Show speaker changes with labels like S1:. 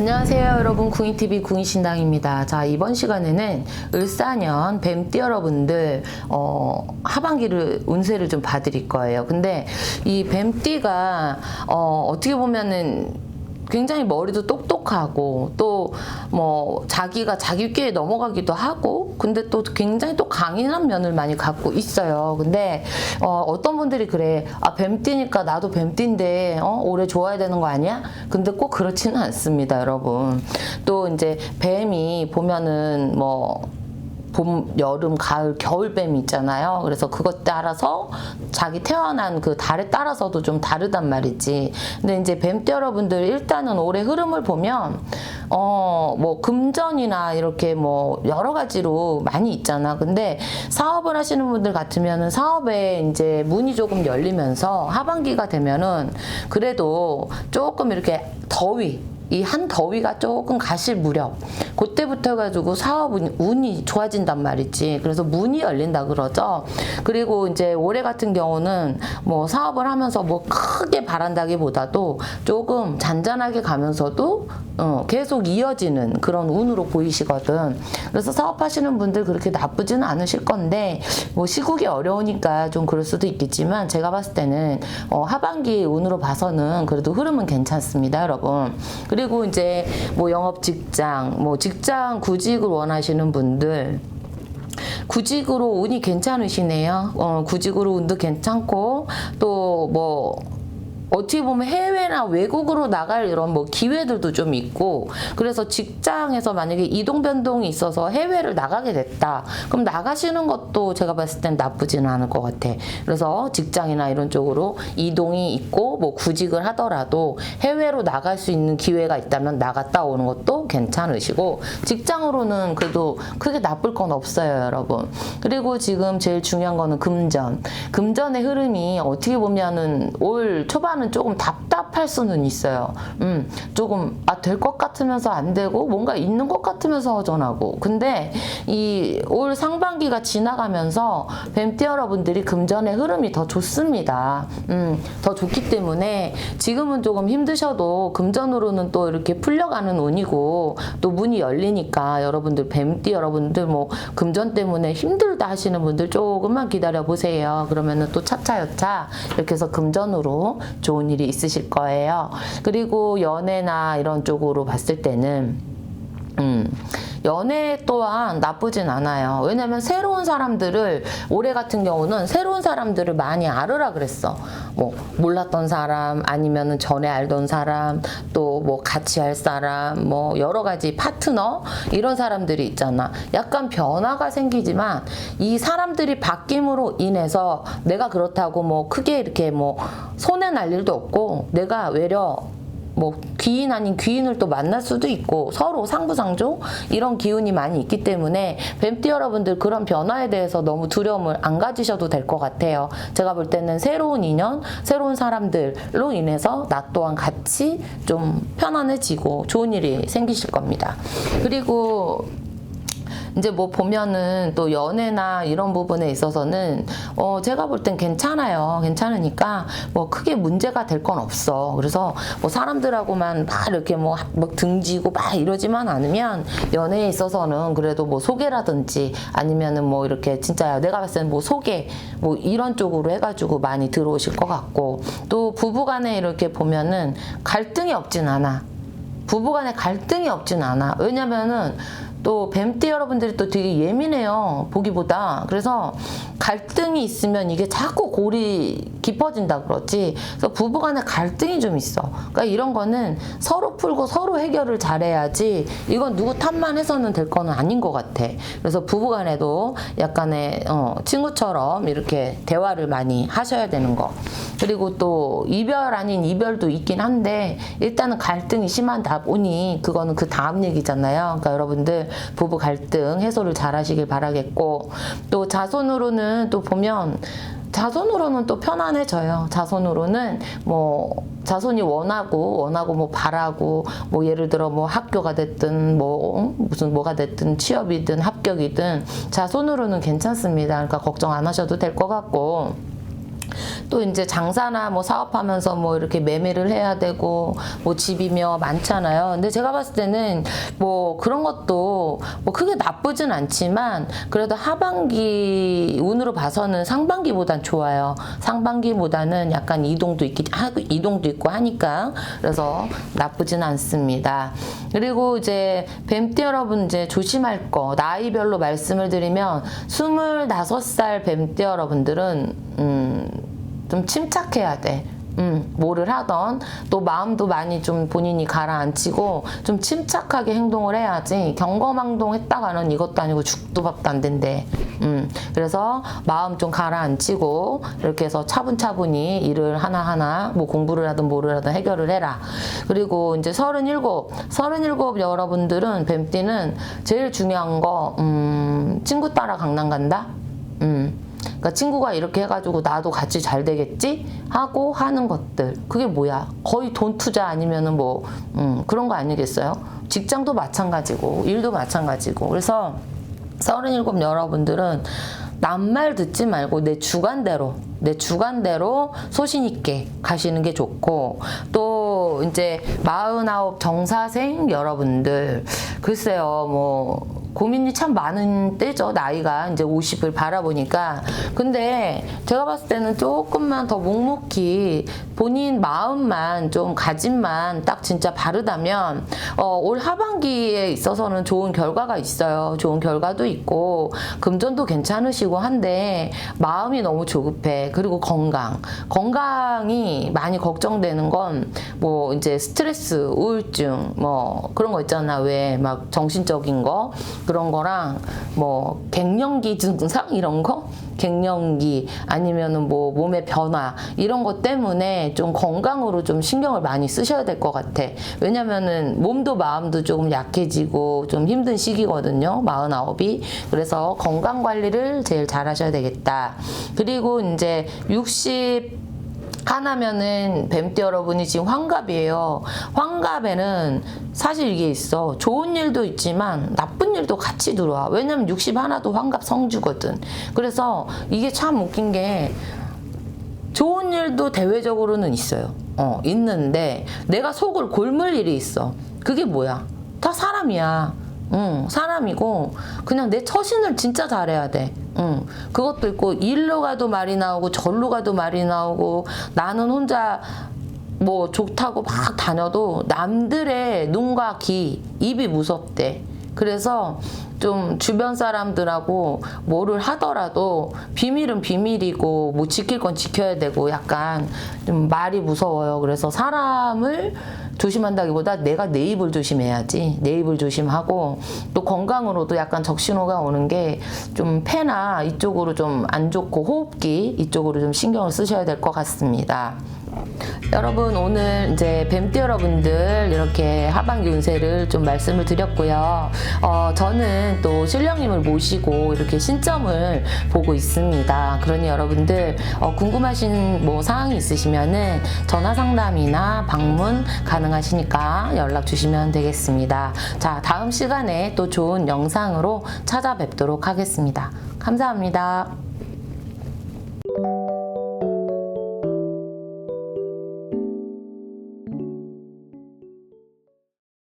S1: 안녕하세요 여러분. 궁이TV 궁이신당입니다. 자 이번 시간에는 을사년 뱀띠 여러분들 어, 하반기를 운세를 좀 봐드릴 거예요. 근데 이 뱀띠가 어, 어떻게 보면은 굉장히 머리도 똑똑하고 또 뭐 자기가 자기 꾀에 넘어가기도 하고 근데 또 굉장히 또 강인한 면을 많이 갖고 있어요. 근데 어, 어떤 분들이 그래 아 뱀띠니까 나도 뱀띠인데 어, 올해 좋아야 되는 거 아니야? 근데 꼭 그렇지는 않습니다, 여러분. 또 이제 뱀이 보면은 뭐 봄, 여름, 가을, 겨울뱀 있잖아요. 그래서 그것 따라서 자기 태어난 그 달에 따라서도 좀 다르단 말이지. 근데 이제 뱀띠 여러분들 일단은 올해 흐름을 보면 어, 뭐 금전이나 이렇게 뭐 여러 가지로 많이 있잖아. 근데 사업을 하시는 분들 같으면은 사업에 이제 문이 조금 열리면서 하반기가 되면은 그래도 조금 이렇게 더위 이 한 더위가 조금 가실 무렵 그때부터 가지고 사업 운- 운이 좋아진단 말이지. 그래서 문이 열린다 그러죠. 그리고 이제 올해 같은 경우는 뭐 사업을 하면서 뭐 크게 바란다기보다도 조금 잔잔하게 가면서도 어, 계속 이어지는 그런 운으로 보이시거든. 그래서 사업하시는 분들 그렇게 나쁘지는 않으실 건데 뭐 시국이 어려우니까 좀 그럴 수도 있겠지만 제가 봤을 때는 어, 하반기 운으로 봐서는 그래도 흐름은 괜찮습니다, 여러분. 그리고 이제 뭐 영업 직장, 뭐 직장 구직을 원하시는 분들 구직으로 운이 괜찮으시네요. 어, 구직으로 운도 괜찮고 또뭐 어떻게 보면 해외나 외국으로 나갈 이런 뭐 기회들도 좀 있고 그래서 직장에서 만약에 이동 변동이 있어서 해외를 나가게 됐다. 그럼 나가시는 것도 제가 봤을 땐 나쁘지는 않을 것 같아. 그래서 직장이나 이런 쪽으로 이동이 있고 뭐 구직을 하더라도 해외로 나갈 수 있는 기회가 있다면 나갔다 오는 것도 괜찮으시고 직장으로는 그래도 크게 나쁠 건 없어요 여러분. 그리고 지금 제일 중요한 거는 금전. 금전의 흐름이 어떻게 보면은 올 초반 은 조금 답답할 수는 있어요. 음, 조금 아 될 것 같으면서 안 되고 뭔가 있는 것 같으면서 허전하고. 근데 이 올 상반기가 지나가면서 뱀띠 여러분들이 금전의 흐름이 더 좋습니다. 음, 더 좋기 때문에 지금은 조금 힘드셔도 금전으로는 또 이렇게 풀려가는 운이고 또 문이 열리니까 여러분들 뱀띠 여러분들 뭐 금전 때문에 힘들다 하시는 분들 조금만 기다려 보세요. 그러면은 또 차차여차 이렇게 해서 금전으로 좋은 일이 있으실 거예요. 그리고 연애나 이런 쪽으로 봤을 때는 음, 연애 또한 나쁘진 않아요. 왜냐면 새로운 사람들을, 올해 같은 경우는 새로운 사람들을 많이 알으라 그랬어. 뭐, 몰랐던 사람, 아니면은 전에 알던 사람, 또 뭐 같이 할 사람, 뭐 여러 가지 파트너, 이런 사람들이 있잖아. 약간 변화가 생기지만 이 사람들이 바뀜으로 인해서 내가 그렇다고 뭐 크게 이렇게 뭐 손해 날 일도 없고 내가 외려 뭐 귀인 아닌 귀인을 또 만날 수도 있고 서로 상부상조 이런 기운이 많이 있기 때문에 뱀띠 여러분들 그런 변화에 대해서 너무 두려움을 안 가지셔도 될 것 같아요. 제가 볼 때는 새로운 인연, 새로운 사람들로 인해서 나 또한 같이 좀 편안해지고 좋은 일이 생기실 겁니다. 그리고 이제 뭐 보면은 또 연애나 이런 부분에 있어서는 어 제가 볼 땐 괜찮아요. 괜찮으니까 뭐 크게 문제가 될 건 없어. 그래서 뭐 사람들하고만 막 이렇게 뭐, 막 등지고 막 이러지만 않으면 연애에 있어서는 그래도 뭐 소개라든지 아니면은 뭐 이렇게 진짜 내가 봤을 때는 뭐 소개 뭐 이런 쪽으로 해가지고 많이 들어오실 것 같고 또 부부간에 이렇게 보면은 갈등이 없진 않아. 부부간에 갈등이 없진 않아. 왜냐면은 또 뱀띠 여러분들이 또 되게 예민해요. 보기보다. 그래서 갈등이 있으면 이게 자꾸 골이 깊어진다 그러지. 그래서 부부간에 갈등이 좀 있어. 그러니까 이런 거는 서로 풀고 서로 해결을 잘해야지 이건 누구 탓만 해서는 될 거는 아닌 것 같아. 그래서 부부간에도 약간의 어, 친구처럼 이렇게 대화를 많이 하셔야 되는 거. 그리고 또 이별 아닌 이별도 있긴 한데 일단은 갈등이 심하다 보니 그거는 그 다음 얘기잖아요. 그러니까 여러분들 부부 갈등 해소를 잘 하시길 바라겠고 또 자손으로는 또 보면 자손으로는 또 편안해져요. 자손으로는 뭐 자손이 원하고 원하고 뭐 바라고 뭐 예를 들어 뭐 학교가 됐든 뭐 무슨 뭐가 됐든 취업이든 합격이든 자손으로는 괜찮습니다. 그러니까 걱정 안 하셔도 될 것 같고 또 이제 장사나 뭐 사업하면서 뭐 이렇게 매매를 해야 되고 뭐 집이며 많잖아요. 근데 제가 봤을 때는 뭐 그런 것도 뭐 크게 나쁘진 않지만 그래도 하반기 운으로 봐서는 상반기보단 좋아요. 상반기보다는 약간 이동도 있기 하- 이동도 있고 하니까 그래서 나쁘진 않습니다. 그리고 이제 뱀띠 여러분 이제 조심할 거 나이별로 말씀을 드리면 25살 뱀띠 여러분들은 음, 좀 침착해야 돼. 음, 뭐를 하던 또 마음도 많이 좀 본인이 가라앉히고 좀 침착하게 행동을 해야지 경거망동 했다가는 이것도 아니고 죽도 밥도 안 된대. 음, 그래서 마음 좀 가라앉히고 이렇게 해서 차분차분히 일을 하나하나 뭐 공부를 하든 뭐를 하든 해결을 해라. 그리고 이제 37, 37 여러분들은 뱀띠는 제일 중요한 거, 음, 친구 따라 강남 간다? 음. 그러니까 친구가 이렇게 해가지고 나도 같이 잘 되겠지? 하고 하는 것들. 그게 뭐야? 거의 돈 투자 아니면은 뭐 음, 그런 거 아니겠어요? 직장도 마찬가지고 일도 마찬가지고. 그래서 서른일곱 여러분들은 남말 듣지 말고 내 주관대로 내 주관대로 소신 있게 가시는 게 좋고 또 이제 마흔아홉 정사생 여러분들. 글쎄요 뭐 고민이 참 많은 때죠. 나이가 이제 50을 바라보니까. 근데 제가 봤을 때는 조금만 더 묵묵히 본인 마음만 좀 가짐만 딱 진짜 바르다면 어, 올 하반기에 있어서는 좋은 결과가 있어요. 좋은 결과도 있고 금전도 괜찮으시고 한데 마음이 너무 조급해. 그리고 건강. 건강이 많이 걱정되는 건 뭐 이제 스트레스 우울증 뭐 그런 거 있잖아. 왜 막 정신적인 거 그런 거랑 뭐 갱년기 증상 이런 거 갱년기 아니면은 뭐 몸의 변화 이런 것 때문에 좀 건강으로 좀 신경을 많이 쓰셔야 될 것 같아. 왜냐면은 몸도 마음도 조금 약해지고 좀 힘든 시기거든요. 마흔아홉이. 그래서 건강 관리를 제일 잘 하셔야 되겠다. 그리고 이제 60 하나면은 뱀띠 여러분이 지금 환갑이에요. 환갑에는 사실 이게 있어. 좋은 일도 있지만 나쁜 일도 같이 들어와. 왜냐면 60 하나도 환갑 성주거든. 그래서 이게 참 웃긴 게 좋은 일도 대외적으로는 있어요. 어, 있는데 내가 속을 골물 일이 있어. 그게 뭐야? 다 사람이야. 응, 사람이고 그냥 내 처신을 진짜 잘해야 돼. 응, 그것도 있고 일로 가도 말이 나오고 절로 가도 말이 나오고 나는 혼자 뭐 좋다고 막 다녀도 남들의 눈과 귀, 입이 무섭대. 그래서 좀 주변 사람들하고 뭐를 하더라도 비밀은 비밀이고 뭐 지킬 건 지켜야 되고 약간 좀 말이 무서워요. 그래서 사람을 조심한다기보다 내가 내 입을 조심해야지. 내 입을 조심하고 또 건강으로도 약간 적신호가 오는 게 좀 폐나 이쪽으로 좀 안 좋고 호흡기 이쪽으로 좀 신경을 쓰셔야 될 것 같습니다. 여러분 오늘 이제 뱀띠 여러분들 이렇게 하반기 운세를 좀 말씀을 드렸고요. 어, 저는 또 신령님을 모시고 이렇게 신점을 보고 있습니다. 그러니 여러분들 어, 궁금하신 뭐 사항이 있으시면은 전화 상담이나 방문 가능하시니까 연락 주시면 되겠습니다. 자 다음 시간에 또 좋은 영상으로 찾아뵙도록 하겠습니다. 감사합니다.